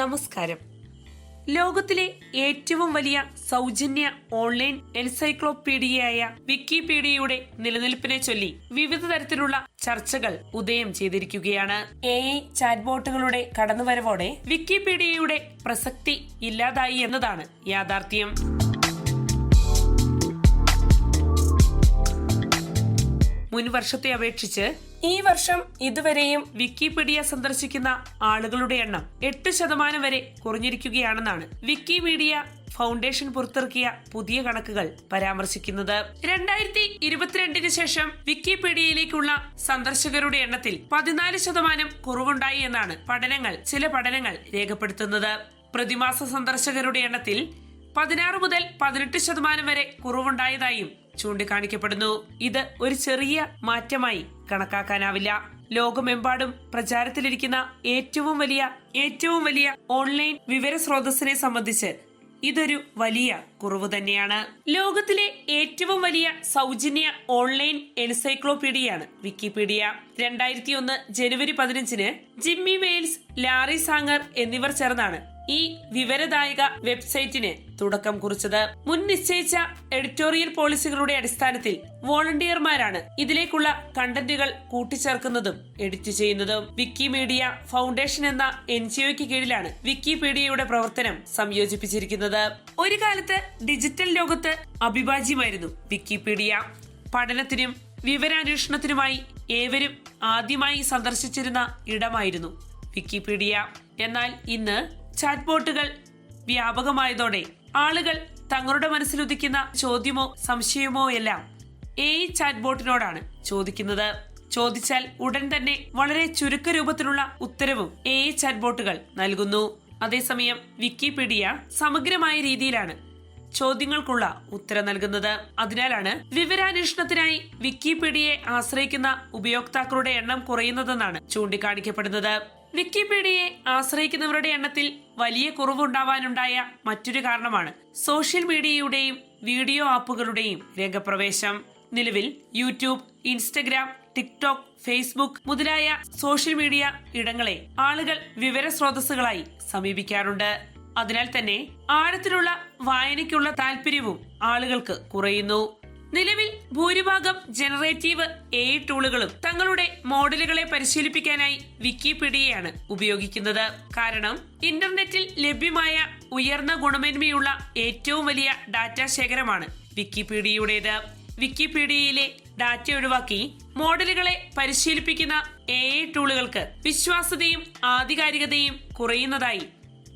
നമസ്കാരം. ലോകത്തിലെ ഏറ്റവും വലിയ സൗജന്യ ഓൺലൈൻ എൻസൈക്ലോപീഡിയയായ വിക്കിപീഡിയയുടെ നിലനിൽപ്പിനെ ചൊല്ലി വിവിധ തരത്തിലുള്ള ചർച്ചകൾ ഉദയം ചെയ്തിരിക്കുകയാണ്. എ ഐ ചാറ്റ്ബോട്ടുകളുടെ കടന്നുവരവോടെ വിക്കിപീഡിയയുടെ പ്രസക്തി ഇല്ലാതായി എന്നതാണ് യാഥാർത്ഥ്യം. മുൻ വർഷത്തെ അപേക്ഷിച്ച് ഈ വർഷം ഇതുവരെയും വിക്കിപീഡിയ സന്ദർശിക്കുന്ന ആളുകളുടെ എണ്ണം എട്ട് ശതമാനം വരെ കുറഞ്ഞിരിക്കുകയാണെന്നാണ് വിക്കിമീഡിയ ഫൗണ്ടേഷൻ പുറത്തിറക്കിയ പുതിയ കണക്കുകൾ പരാമർശിക്കുന്നത്. രണ്ടായിരത്തി ഇരുപത്തിരണ്ടിന് ശേഷം വിക്കിപീഡിയയിലേക്കുള്ള സന്ദർശകരുടെ എണ്ണത്തിൽ പതിനാല് ശതമാനം കുറവുണ്ടായി എന്നാണ് പഠനങ്ങൾ ചില പഠനങ്ങൾ രേഖപ്പെടുത്തുന്നത്. പ്രതിമാസ സന്ദർശകരുടെ എണ്ണത്തിൽ പതിനാറ് മുതൽ പതിനെട്ട് ശതമാനം വരെ കുറവുണ്ടായതായും ചൂണ്ടിക്കാണിക്കപ്പെടുന്നു. ഇത് ഒരു ചെറിയ മാറ്റമായി കണക്കാക്കാനാവില്ല. ലോകമെമ്പാടും പ്രചാരത്തിലിരിക്കുന്ന ഏറ്റവും വലിയ ഏറ്റവും വലിയ ഓൺലൈൻ വിവര സ്രോതസ്സിനെ സംബന്ധിച്ച് ഇതൊരു വലിയ കുറവ് തന്നെയാണ്. ലോകത്തിലെ ഏറ്റവും വലിയ സൗജന്യ ഓൺലൈൻ എൻസൈക്ലോപീഡിയയാണ് വിക്കിപീഡിയ. രണ്ടായിരത്തി ഒന്ന് ജനുവരി പതിനഞ്ചിന് ജിമ്മി വെയിൽസ് ലാറി സാങ്ങർ എന്നിവർ ചേർന്നാണ് ഈ വിവരദായക വെബ്സൈറ്റിന് തുടക്കം കുറിച്ചത്. മുൻ നിശ്ചയിച്ച എഡിറ്റോറിയൽ പോളിസികളുടെ അടിസ്ഥാനത്തിൽ വോളണ്ടിയർമാരാണ് ഇതിലേക്കുള്ള കണ്ടന്റുകൾ കൂട്ടിച്ചേർക്കുന്നതും എഡിറ്റ് ചെയ്യുന്നതും. വിക്കിമീഡിയ ഫൗണ്ടേഷൻ എന്ന എൻ ജി ഒക്ക് കീഴിലാണ് വിക്കിപീഡിയയുടെ പ്രവർത്തനം സംയോജിപ്പിച്ചിരിക്കുന്നത്. ഒരു കാലത്ത് ഡിജിറ്റൽ ലോകത്ത് അഭിഭാജ്യമായിരുന്നു വിക്കിപീഡിയ. പഠനത്തിനും വിവരാന്വേഷണത്തിനുമായി ഏവരും ആദ്യമായി സന്ദർശിച്ചിരുന്ന ഇടമായിരുന്നു വിക്കിപീഡിയ. എന്നാൽ ഇന്ന് ചാറ്റ്ബോട്ടുകൾ വ്യാപകമായതോടെ ആളുകൾ തങ്ങളുടെ മനസ്സിലുദിക്കുന്ന ചോദ്യമോ സംശയമോ എല്ലാം എ ചാറ്റ്ബോട്ടിനോടാണ് ചോദിക്കുന്നത്. ചോദിച്ചാൽ ഉടൻ തന്നെ വളരെ ചുരുക്ക രൂപത്തിലുള്ള ഉത്തരവും എ ചാറ്റ്ബോട്ടുകൾ നൽകുന്നു. അതേസമയം വിക്കിപീഡിയ സമഗ്രമായ രീതിയിലാണ് ചോദ്യങ്ങൾക്കുള്ള ഉത്തരം നൽകുന്നത്. അതിനാലാണ് വിവരാന്വേഷണത്തിനായി വിക്കിപീഡിയയെ ആശ്രയിക്കുന്ന ഉപയോക്താക്കളുടെ എണ്ണം കുറയുന്നതെന്നാണ് ചൂണ്ടിക്കാണിക്കപ്പെടുന്നത്. വിക്കിപീഡിയയെ ആശ്രയിക്കുന്നവരുടെ എണ്ണത്തിൽ വലിയ കുറവുണ്ടാവാനുണ്ടായ മറ്റൊരു കാരണമാണ് സോഷ്യൽ മീഡിയയുടെയും വീഡിയോ ആപ്പുകളുടെയും രംഗപ്രവേശം. നിലവിൽ യൂട്യൂബ് ഇൻസ്റ്റഗ്രാം ടിക്ടോക്ക് ഫേസ്ബുക്ക് മുതലായ സോഷ്യൽ മീഡിയ ഇടങ്ങളെ ആളുകൾ വിവര സ്രോതസ്സുകളായി സമീപിക്കാറുണ്ട്. അതിനാൽ തന്നെ ആഴത്തിലുള്ള വായനയ്ക്കുള്ള താല്പര്യവും ആളുകൾക്ക് കുറയുന്നു. നിലവിൽ ഭൂരിഭാഗം ജനറേറ്റീവ് എ ടൂളുകളും തങ്ങളുടെ മോഡലുകളെ പരിശീലിപ്പിക്കാനായി വിക്കിപീഡിയയാണ് ഉപയോഗിക്കുന്നത്. കാരണം ഇന്റർനെറ്റിൽ ലഭ്യമായ ഉയർന്ന ഗുണമേന്മയുള്ള ഏറ്റവും വലിയ ഡാറ്റ ശേഖരമാണ് വിക്കിപീഡിയയുടേത്. വിക്കിപീഡിയയിലെ ഡാറ്റ ഒഴിവാക്കി മോഡലുകളെ പരിശീലിപ്പിക്കുന്ന എ ടൂളുകൾക്ക് വിശ്വാസ്യതയും ആധികാരികതയും കുറയുന്നതായി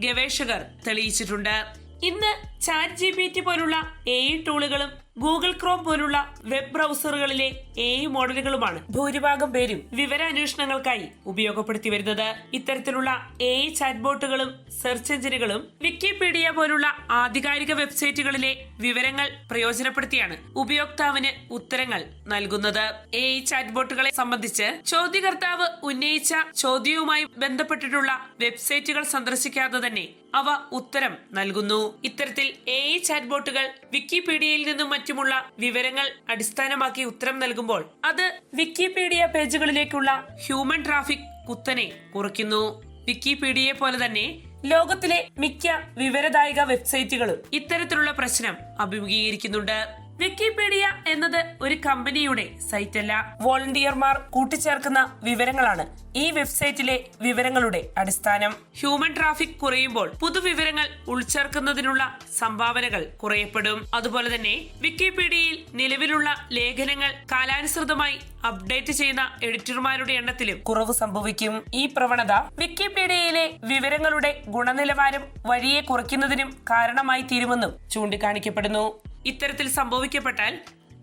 ഗവേഷകർ തെളിയിച്ചിട്ടുണ്ട്. ഇന്ന് ചാറ്റ് ജി പോലുള്ള എ ടൂളുകളും ഗൂഗിൾ ക്രോം പോലുള്ള വെബ് ബ്രൗസറുകളിലെ എ മോഡലുകളുമാണ് ഭൂരിഭാഗം പേരും വിവരാന്വേഷണങ്ങൾക്കായി ഉപയോഗപ്പെടുത്തി വരുന്നത്. ഇത്തരത്തിലുള്ള എ ചാറ്റ്ബോട്ടുകളും സെർച്ച് എഞ്ചിനുകളും വിക്കിപീഡിയ പോലുള്ള ആധികാരിക വെബ്സൈറ്റുകളിലെ വിവരങ്ങൾ പ്രയോജനപ്പെടുത്തിയാണ് ഉപയോക്താവിന് ഉത്തരങ്ങൾ നൽകുന്നത്. എ ചാറ്റ്ബോട്ടുകളെ സംബന്ധിച്ച് ചോദ്യകർത്താവ് ഉന്നയിച്ച ചോദ്യവുമായി ബന്ധപ്പെട്ടിട്ടുള്ള വെബ്സൈറ്റുകൾ സന്ദർശിക്കാതെ തന്നെ അവ ഉത്തരം നൽകുന്നു. ഇത്തരത്തിൽ എ ചാറ്റ്ബോട്ടുകൾ വിക്കിപീഡിയയിൽ നിന്നും മറ്റുമുള്ള വിവരങ്ങൾ അടിസ്ഥാനമാക്കി ഉത്തരം നൽകുമ്പോൾ അത് വിക്കിപീഡിയ പേജുകളിലേക്കുള്ള ഹ്യൂമൻ ട്രാഫിക് കുത്തനെ കുറയ്ക്കുന്നു വിക്കിപീഡിയയെ പോലെ തന്നെ ലോകത്തിലെ മിക്ക വിവരദായക വെബ്സൈറ്റുകളും ഇത്തരത്തിലുള്ള പ്രശ്നം അഭിമുഖീകരിക്കുന്നുണ്ട്. വിക്കിപീഡിയ എന്നത് ഒരു കമ്പനിയുടെ സൈറ്റ് അല്ല വോളണ്ടിയർമാർ കൂട്ടിച്ചേർക്കുന്ന വിവരങ്ങളാണ് ഈ വെബ്സൈറ്റിലെ വിവരങ്ങളുടെ അടിസ്ഥാനം. ഹ്യൂമൻ ട്രാഫിക് കുറയുമ്പോൾ പുതുവിവരങ്ങൾ ഉൾച്ചേർക്കുന്നതിനുള്ള സംഭാവനകൾ കുറയപ്പെടും. അതുപോലെ തന്നെ വിക്കിപീഡിയയിൽ നിലവിലുള്ള ലേഖനങ്ങൾ കാലാനുസൃതമായി അപ്ഡേറ്റ് ചെയ്യുന്ന എഡിറ്റർമാരുടെ എണ്ണത്തിലും കുറവ് സംഭവിക്കും. ഈ പ്രവണത വിക്കിപീഡിയയിലെ വിവരങ്ങളുടെ ഗുണനിലവാരം വഴിയെ കുറയ്ക്കുന്നതിനും കാരണമായി തീരുമെന്നും ചൂണ്ടിക്കാണിക്കപ്പെടുന്നു. ഇത്തരത്തിൽ സംഭവിക്കപ്പെട്ടാൽ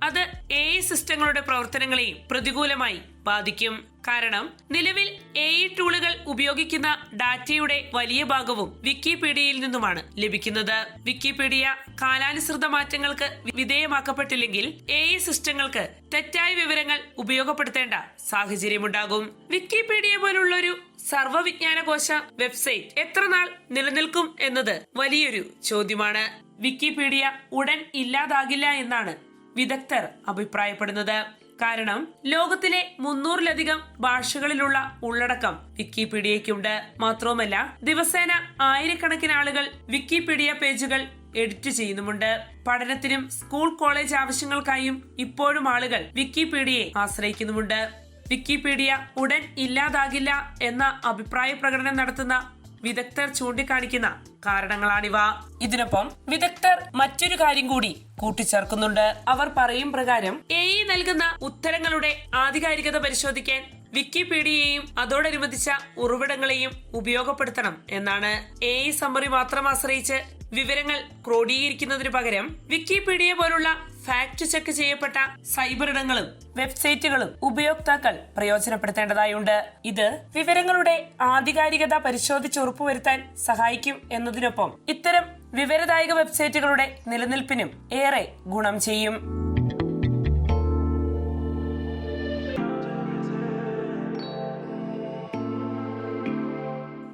അത് എ സിസ്റ്റങ്ങളുടെ പ്രവർത്തനങ്ങളെ പ്രതികൂലമായി ബാധിക്കും. കാരണം നിലവിൽ എ ടൂളുകൾ ഉപയോഗിക്കുന്ന ഡാറ്റയുടെ വലിയ ഭാഗവും വിക്കിപീഡിയയിൽ നിന്നുമാണ് ലഭിക്കുന്നത്. വിക്കിപീഡിയ കാലാനുസൃത മാറ്റങ്ങൾക്ക് വിധേയമാക്കപ്പെട്ടില്ലെങ്കിൽ എ സിസ്റ്റങ്ങൾക്ക് തെറ്റായ വിവരങ്ങൾ ഉപയോഗപ്പെടുത്തേണ്ട സാഹചര്യമുണ്ടാകും. വിക്കിപീഡിയ പോലുള്ള ഒരു സർവവിജ്ഞാനകോശ വെബ്സൈറ്റ് എത്ര നാൾ നിലനിൽക്കും എന്നത് വലിയൊരു ചോദ്യമാണ്. വിക്കിപീഡിയ ഉടൻ ഇല്ലാതാകില്ല എന്നാണ് വിദഗ്ധർ അഭിപ്രായപ്പെടുന്നത്. കാരണം ലോകത്തിലെ മുന്നൂറിലധികം ഭാഷകളിലുള്ള ഉള്ളടക്കം വിക്കിപീഡിയയ്ക്കുണ്ട്. മാത്രവുമല്ല ദിവസേന ആയിരക്കണക്കിന് ആളുകൾ വിക്കിപീഡിയ പേജുകൾ എഡിറ്റ് ചെയ്യുന്നുമുണ്ട്. പഠനത്തിനും സ്കൂൾ കോളേജ് ആവശ്യങ്ങൾക്കായും ഇപ്പോഴും ആളുകൾ വിക്കിപീഡിയയെ ആശ്രയിക്കുന്നുമുണ്ട്. വിക്കിപീഡിയ ഉടൻ ഇല്ലാതാകില്ല എന്ന അഭിപ്രായ പ്രകടനം നടത്തുന്ന വിദഗ്ധർ ചൂണ്ടിക്കാണിക്കുന്ന കാരണങ്ങളാണിവ. ഇതിനൊപ്പം വിദഗ്ധർ മറ്റൊരു കാര്യം കൂടി കൂട്ടിച്ചേർക്കുന്നുണ്ട്. അവർ പറയും പ്രകാരം എ ഇ നൽകുന്ന ഉത്തരങ്ങളുടെ ആധികാരികത പരിശോധിക്കാൻ വിക്കിപീഡിയയെയും അതോടനുബന്ധിച്ച ഉറവിടങ്ങളെയും ഉപയോഗപ്പെടുത്തണം എന്നാണ്. എ ഇ സമ്മറി മാത്രം ആശ്രയിച്ച് വിവരങ്ങൾ ക്രോഡീകരിക്കുന്നതിനു പകരം വിക്കിപീഡിയ പോലുള്ള ഫാക്ട് ചെക്ക് ചെയ്യപ്പെട്ട സൈബർ ഇടങ്ങളും വെബ്സൈറ്റുകളും ഉപയോക്താക്കൾ പ്രയോജനപ്പെടുത്തേണ്ടതായുണ്ട്. ഇത് വിവരങ്ങളുടെ ആധികാരികത പരിശോധിച്ച് ഉറപ്പുവരുത്താൻ സഹായിക്കും എന്നതിനൊപ്പം ഇത്തരം വിവരദായക വെബ്സൈറ്റുകളുടെ നിലനിൽപ്പിനും ഏറെ ഗുണം ചെയ്യും.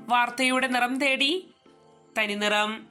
വാർത്തയുടെ നിറം തേടി തനിനിറം